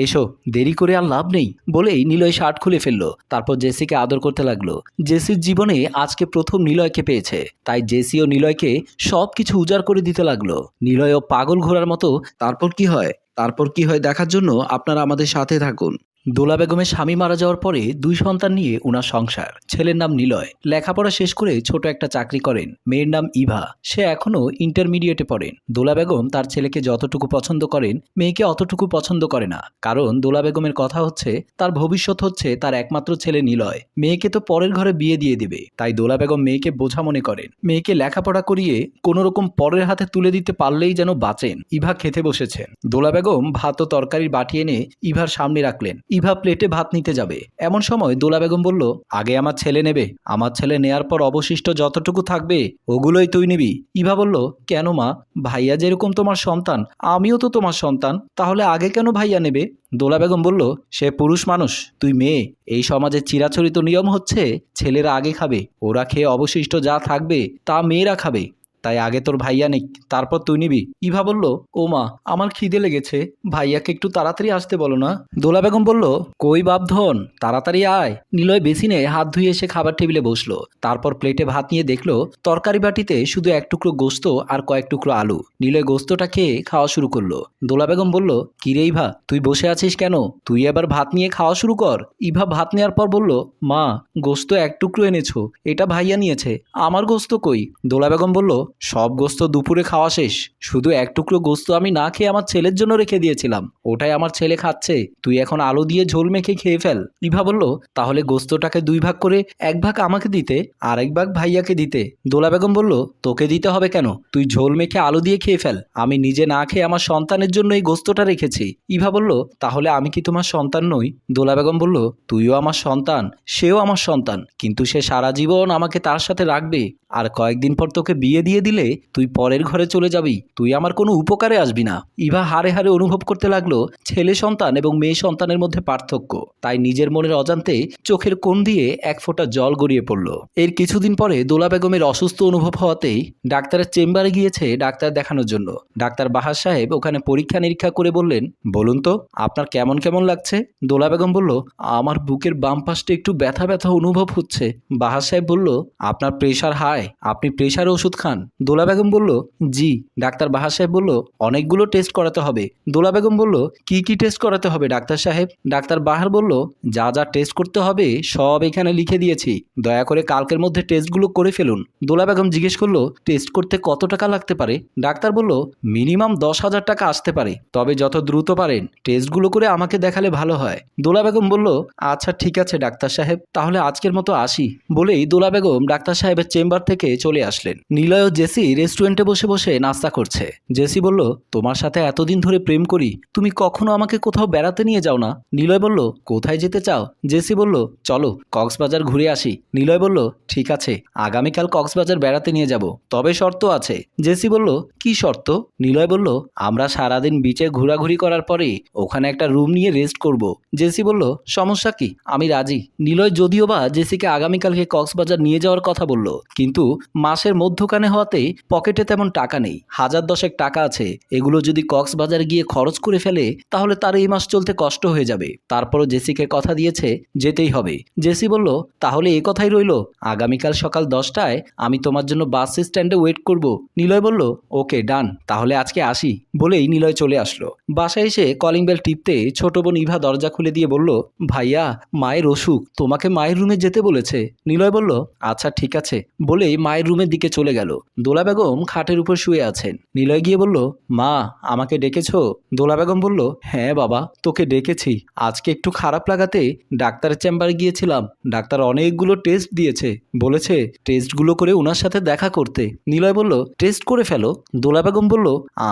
এসো, দেরি করে আর লাভ নেই, বলেই নিলয় শার্ট খুলে ফেলল। তারপর জেসিকে আদর করতে লাগল। জেসির জীবনে আজকে প্রথম নিলয়কে পেয়েছে, তাই জেসি ও নিলয়কে সব কিছু উজাড় করে দিতে লাগল। ও পাগল ঘোরার মতো, তারপর কি হয়? তারপর কি হয় দেখার জন্য আপনারা আমাদের সাথে থাকুন। দোলা বেগমের স্বামী মারা যাওয়ার পরে দুই সন্তান নিয়ে উনার সংসার। ছেলের নাম নিলয়। লেখাপড়া শেষ করে ছোট একটা চাকরি করেন। মেয়ের নাম ইভা। সে এখনও ইন্টারমিডিয়েটে পড়েন। দোলা বেগম তার ছেলেকে যতটুকু পছন্দ করেন, মেয়েকে অতটুকু পছন্দ করে না। কারণ দোলা বেগমের কথা হচ্ছে, তার ভবিষ্যৎ হচ্ছে তার একমাত্র ছেলে নিলয়। মেয়েকে তো পরের ঘরে বিয়ে দিয়ে দেবে। তাই দোলা বেগম মেয়েকে বোঝা মনে করেন। মেয়েকে লেখাপড়া করিয়ে কোনো রকম পরের হাতে তুলে দিতে পারলেই যেন বাঁচেন। ইভা খেতে বসেছেন। দোলা বেগম ভাত ও তরকারির বাটি এনে ইভার সামনে রাখলেন। ইভা প্লেটে ভাত নিতে যাবে? এমন সময় দোলা বেগম বলল, আগে আমার ছেলে নেবে। আমার ছেলে নেয়ার পর অবশিষ্ট যতটুকু থাকবে, ওগুলোই তুই নিবি। ইভা বলল, কেন মা? ভাইয়া যেরকম তোমার সন্তান, আমিও তো তোমার সন্তান। তাহলে আগে কেন ভাইয়া নেবে? দোলা বেগম বলল, সে পুরুষ মানুষ, তুই মেয়ে। এই সমাজের চিরাচরিত নিয়ম হচ্ছে, ছেলেরা আগে খাবে, ওরা খেয়ে অবশিষ্ট যা থাকবে, তা মেয়েরা খাবে। তাই আগে তোর ভাইয়া নেই, তারপর তুই নিবি। ইভা বলল, ও মা, আমার খিদে লেগেছে, ভাইয়াকে একটু তাড়াতাড়ি আসতে বলো না। দোলা বেগম বলল, কই বাপ ধন, তাড়াতাড়ি আয়। নিলয় বেসিনে হাত ধুয়ে এসে খাবার টেবিলে বসল, তারপর প্লেটে ভাত নিয়ে দেখল, তরকারি বাটিতে শুধু এক টুকরো গোস্ত আর কয়েক টুকরো আলু। নিলয় গোস্তটা খেয়ে খাওয়া শুরু করল। দোলা বেগম বলল, কিরে ইভা, তুই বসে আছিস কেন? তুই এবার ভাত নিয়ে খাওয়া শুরু কর। ইভা ভাত নেওয়ার পর বলল, মা, গোস্ত এক টুকরো এনেছো, এটা ভাইয়া নিয়েছে, আমার গোস্ত কই? দোলা বেগম বলল সব গোস্ত দুপুরে খাওয়া শেষ। শুধু এক টুকরো গোস্ত আমি না খেয়ে আমার ছেলের জন্য রেখে দিয়েছিলাম। ওটাই আমার ছেলে খাচ্ছে। তুই এখন আলু দিয়ে ঝোল মেখে খেয়ে ফেল। ইভা বলল, তাহলে গোস্তটাকে দুই ভাগ করে এক ভাগ আমাকে দিতে, আর এক ভাগ ভাইয়াকে দিতে। দোলা বেগম বলল, তোকে দিতে হবে কেন? তুই ঝোল মেখে আলু দিয়ে খেয়ে ফেল। আমি নিজে না খেয়ে আমার সন্তানের জন্য এই গোস্তটা রেখেছি। ইভা বলল, তাহলে আমি কি তোমার সন্তান নই? দোলা বেগম বলল, তুইও আমার সন্তান, সেও আমার সন্তান, কিন্তু সে সারা জীবন আমাকে তার সাথে রাখবে। আর কয়েকদিন পর তোকে বিয়ে দিয়ে দিলে তুই পরের ঘরে চলে যাবি, তুই আমার কোনো উপকারে আসবি না। ইভা হারে হারে অনুভব করতে লাগল, ছেলে সন্তান এবং মেয়ে সন্তানের মধ্যে পার্থক্য। তাই নিজের মনের অজান্তে চোখের কোণ দিয়ে এক ফোঁটা জল গড়িয়ে পড়ল। এর কিছুদিন পরে দোলা বেগমের অসুস্থ অনুভব হওয়াতেই ডাক্তারের চেম্বারে গিয়েছে ডাক্তার দেখানোর জন্য। ডাক্তার বাহার সাহেব ওখানে পরীক্ষা নিরীক্ষা করে বললেন, বলুন তো, আপনার কেমন কেমন লাগছে? দোলা বেগম বলল, আমার বুকের বাম পাশটা একটু ব্যথা ব্যথা অনুভব হচ্ছে। বাহার সাহেব বলল, আপনার প্রেশার হাই আপনি প্রেশার ওষুধ খান। দোলা বেগম বলল, জি। ডাক্তার বাহার সাহেব বলল, অনেকগুলো টেস্ট করাতে হবে। দোলা বেগম বলল, কি কি টেস্ট করাতে হবে ডাক্তার সাহেব? ডাক্তার বাহার বলল, যা যা টেস্ট করতে হবে, সব এখানে লিখে দিয়েছি। দয়া করে কালকের মধ্যে টেস্টগুলো করে ফেলুন। দোলা বেগম জিজ্ঞেস করল টেস্ট করতে কত টাকা লাগতে পারে? ডাক্তার বলল, মিনিমাম দশ হাজার টাকা আসতে পারে, তবে যত দ্রুত পারেন টেস্টগুলো করে আমাকে দেখালে ভালো হয়। দোলা বেগম বলল আচ্ছা ঠিক আছে ডাক্তার সাহেব, তাহলে আজকের মতো আসি। বলেই দোলা বেগম ডাক্তার সাহেবের চেম্বার থেকে চলে আসলেন। নিলয় ও জেসি রেস্টুরেন্টে বসে বসে নাস্তা করছে। জেসি বলল, তোমার সাথে এতদিন ধরে প্রেম করি, তুমি কখনো আমাকে কোথাও বেড়াতে নিয়ে যাও না? নিলয় বলল, কোথায় যেতে চাও? জেসি বলল, চলো কক্সবাজার ঘুরে আসি। নিলয় বলল, ঠিক আছে, আগামীকাল কক্সবাজার বেড়াতে নিয়ে যাব, তবে শর্ত আছে। জেসি বলল, কি শর্ত? নিলয় বলল, আমরা সারাদিন বিচে ঘোরাঘুরি করার পরে ওখানে একটা রুম নিয়ে রেস্ট করব। জেসি বলল, সমস্যা কি? আমি রাজি। নিলয় যদিও বা জেসিকে আগামীকালকে কক্সবাজার নিয়ে যাওয়ার কথা বলল, কিন্তু মাসের মধ্যখানে হওয়াতে পকেটে তেমন টাকা নেই। হাজার দশেক টাকা আছে। এগুলো যদি কক্সবাজার গিয়ে খরচ করে ফেলে, তাহলে তার এই মাস চলতে কষ্ট হয়ে যাবে। তারপরও জেসিকে কথা দিয়েছে, যেতেই হবে। জেসি বলল, তাহলে এ কথাই রইল। আগামীকাল সকাল দশটায় আমি তোমার জন্য বাস স্ট্যান্ডে ওয়েট করব। নিলয় বলল, ওকে, ডান। তাহলে আজকে আসি। বলেই নিলয় চলে আসলো। বাসায় এসে কলিং বেল টিপতে ছোট বোন ইভা দরজা খুলে দিয়ে বলল, ভাইয়া, মায়ের অসুখ। তোমাকে মায়ের রুমে যেতে বলেছে। নিলয় বলল আচ্ছা ঠিক আছে। বলেই মায়ের রুমের দিকে চলে গেল। দোলা বেগম খাটের উপর শুয়ে আছেন। নিলয় গিয়ে বলল, মা, আমাকে ডেকেছ? দোলা বেগম বলল হ্যাঁ বাবা, তোকে ডেকেছি। আজকে একটু খারাপ লাগাতে ডাক্তারের চেম্বারে গিয়েছিলাম। ডাক্তার অনেকগুলো টেস্ট দিয়েছে। বলেছে টেস্টগুলো করে ওনার সাথে দেখা করতে। নিলয় বলল, টেস্ট করে ফেলো। দোলা বেগম বলল,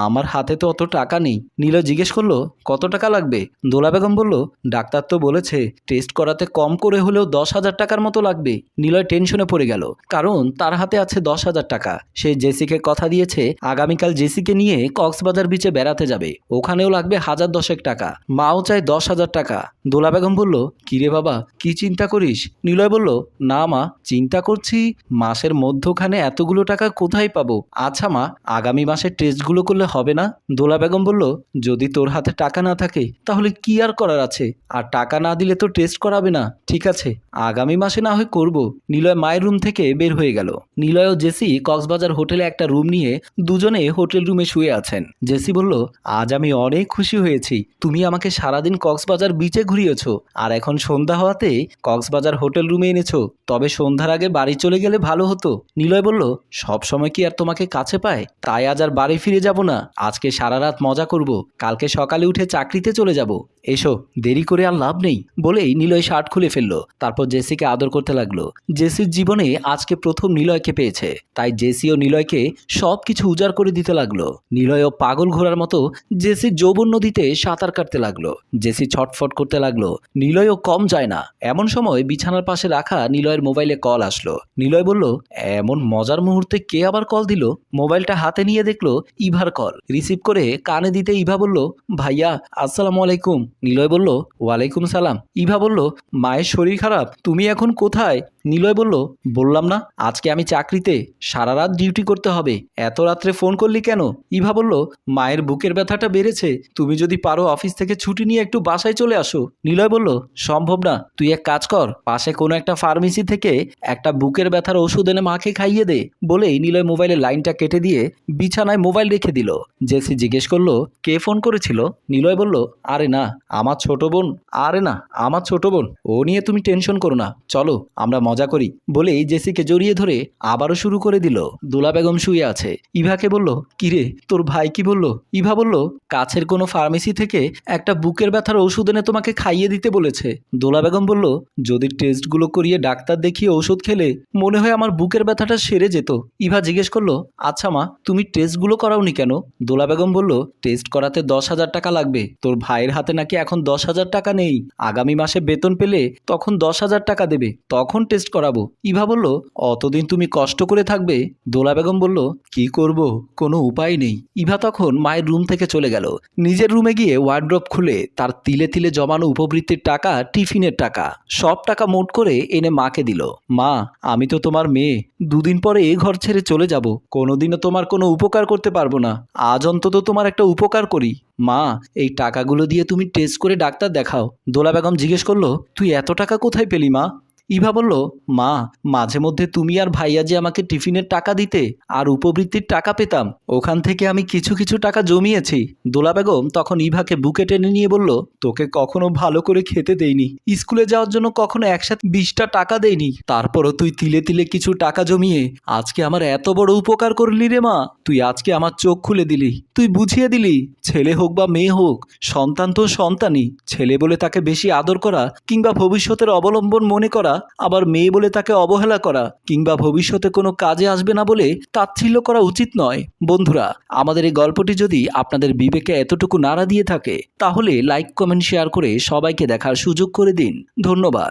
আমার হাতে তো অত টাকা নেই। নিলয় জিজ্ঞেস করল, কত টাকা লাগবে? দোলা বেগম বলল, ডাক্তার তো বলেছে টেস্ট করাতে কম করে হলেও দশ হাজার টাকার মতো লাগবে। নিলয় টেনশনে পড়ে গেল, কারণ তার হাতে আছে দশ হাজার টাকা। সে সে জেসিকে কথা দিয়েছে, আগামীকাল জেসিকে নিয়ে কক্সবাজার বিচে বেড়াতে যাবে। ওখানেও লাগবে হাজার দশেক টাকা। মাও চায় দশ হাজার টাকা। দোলা বেগম বলল, কিরে বাবা, কি চিন্তা করিস? নিলয় বলল, না মা, চিন্তা করছি, মাসের মধ্যখানে এতগুলো টাকা কোথায় পাবো? আচ্ছা মা, আগামী মাসে টেস্টগুলো করলে হবে না? দোলা বেগম বলল, যদি তোর হাতে টাকা না থাকে, তাহলে কি আর করার আছে? আর টাকা না দিলে তো টেস্ট করাবে না, ঠিক আছে? আগামী মাসে না হয় করব। নিলয় মায়ের রুম থেকে বের হয়ে গেল। নিলয় ও জেসি কক্সবাজার হোটেলে একটা রুম নিয়ে দুজনে হোটেল রুমে শুয়ে আছেন। জেসি বলল, আজ আমি অনেক খুশি হয়েছি। তুমি আমাকে সারাদিন কক্সবাজার বিচে ঘুরিয়েছো, আর এখন সন্ধ্যা হওয়াতে কক্সবাজার হোটেল রুমে এনেছো। তবে সন্ধ্যার আগে বাড়ি চলে গেলে ভালো হতো। নিলয় বলল, সব সময় কি আর তোমাকে কাছে পায়? তাই আজ আর বাড়ি ফিরে যাব না। আজকে সারা রাত মজা করব। কালকে সকালে উঠে চাকরিতে চলে যাব। এসো, দেরি করে আর লাভ নেই। বলেই নিলয় শার্ট খুলে ফেলল। তারপর জেসিকে আদর করতে লাগল। জেসির জীবনে আজকে প্রথম নিলয়কে পেয়েছে। তাই জেসি ও নিলয়কে সব কিছু উজাড় করে দিতে লাগল। নিলয়ও পাগল ঘোরার মতো জেসি যৌবন নদীতে সাঁতার কাটতে লাগল। জেসি ছটফট করতে লাগল। নিলয়ও কম যায় না। এমন সময় বিছানার পাশে রাখা নিলয়ের মোবাইলে কল আসলো। নিলয় বলল, এমন মজার মুহূর্তে কে আবার কল দিল? মোবাইলটা হাতে নিয়ে দেখল ইভার কল। রিসিভ করে কানে দিতে ইভা বলল, ভাইয়া, আসসালামু আলাইকুম। নিলয় বলল, ওয়ালাইকুম সালাম। ইভা বলল, মায়ের শরীর খারাপ, তুমি এখন কোথায়? নিলয় বলল, বললাম না, আজকে আমি চাকরিতে সারা রাত ডিউটি করতে হবে। এত রাত্রে ফোন করলি কেন? ইভা বলল, মায়ের বুকের ব্যথাটা বেড়েছে। তুমি যদি পারো অফিস থেকে ছুটি নিয়ে একটু বাসায় চলে আসো। নিলয় বলল, সম্ভব না। তুই এক কাজ কর। পাশে কোনো একটা ফার্মেসি থেকে একটা বুকের ব্যথার ওষুধ এনে মাকে খাইয়ে দে। বলেই নিলয় মোবাইলের লাইনটা কেটে দিয়ে বিছানায় মোবাইল রেখে দিল। জেসি জিজ্ঞেস করল, কে ফোন করেছিল? নিলয় বলল, আরে না, আমার ছোট বোন। আরে না, আমার ছোট বোন। ও নিয়ে তুমি টেনশন করো না। চলো, আমরা মজা করি। বলেই জেসিকে জড়িয়ে ধরে আবারও শুরু করে দিল। দোলা বেগম শুয়ে আছে। ইভাকে বলল, কিরে, তোর ভাই কি বলল? ইভা বলল, কাছের কোনো ফার্মেসি থেকে একটা বুকের ব্যথার ওষুধ এনে তোমাকে খাইয়ে দিতে বলেছে। দোলা বেগম বলল, যদি টেস্টগুলো করিয়ে ডাক্তার দেখিয়ে ওষুধ খেলে মনে হয় আমার বুকের ব্যথাটা সেরে যেত। ইভা জিজ্ঞেস করল আচ্ছা মা, তুমি টেস্টগুলো করাওনি কেন? দোলা বেগম বলল, টেস্ট করাতে দশ হাজার টাকা লাগবে। তোর ভাইয়ের হাতে নাকি এখন দশ হাজার টাকা নেই। আগামী মাসে বেতন পেলে তখন দশ হাজার টাকা দেবে। তখন টেস্ট করাবো। ইভা বলল, অতদিন তুমি কষ্ট করে থাকবে? দোলা বেগম বলল, কি করব? কোনো উপায় নেই। ইভা তখন মায়ের রুম থেকে চলে গেল। নিজের রুমে গিয়ে ওয়ার্ড্রপ খুলে তার তিলে তিলে জমানো উপবৃত্তির টাকা, টিফিনের টাকা, সব টাকা মোট করে এনে মাকে দিল। মা, আমি তো তোমার মেয়ে। দুদিন পরে এ ঘর ছেড়ে চলে যাব। কোনোদিনও তোমার কোনো উপকার করতে পারব না। আজ অন্তত তোমার একটা উপকার করি। মা, এই টাকাগুলো দিয়ে তুমি টেস্ট করে ডাক্তার দেখাও। দোলা বেগম জিজ্ঞেস করল, তুই এত টাকা কোথায় পেলি, মা? ইভা বলল, মা, মাঝে মধ্যে তুমি আর ভাইয়া যে আমাকে টিফিনের টাকা দিতে আর উপবৃত্তির টাকা পেতাম, ওখান থেকে আমি কিছু কিছু টাকা জমিয়েছি। দোলা বেগম তখন ইভাকে বুকে টেনে নিয়ে বলল, তোকে কখনো ভালো করে খেতে দেইনি। স্কুলে যাওয়ার জন্য কখনো একসাথে বিশটা টাকা দেইনি। তারপরও তুই তিলে তিলে কিছু টাকা জমিয়ে আজকে আমার এত বড় উপকার করলি রে মা। তুই আজকে আমার চোখ খুলে দিলি। তুই বুঝিয়ে দিলি, ছেলে হোক বা মেয়ে হোক, সন্তান তো সন্তানই। ছেলে বলে তাকে বেশি আদর করা কিংবা ভবিষ্যতের অবলম্বন মনে করা আবার মেয়ে বলে তাকে অবহেলা করা কিংবা ভবিষ্যতে কোনো কাজে আসবে না বলে তাচ্ছিল্য করা উচিত নয়। বন্ধুরা, আমাদের এই গল্পটি যদি আপনাদের বিবেকে এতটুকু নাড়া দিয়ে থাকে, তাহলে লাইক কমেন্ট শেয়ার করে সবাইকে দেখার সুযোগ করে দিন। ধন্যবাদ।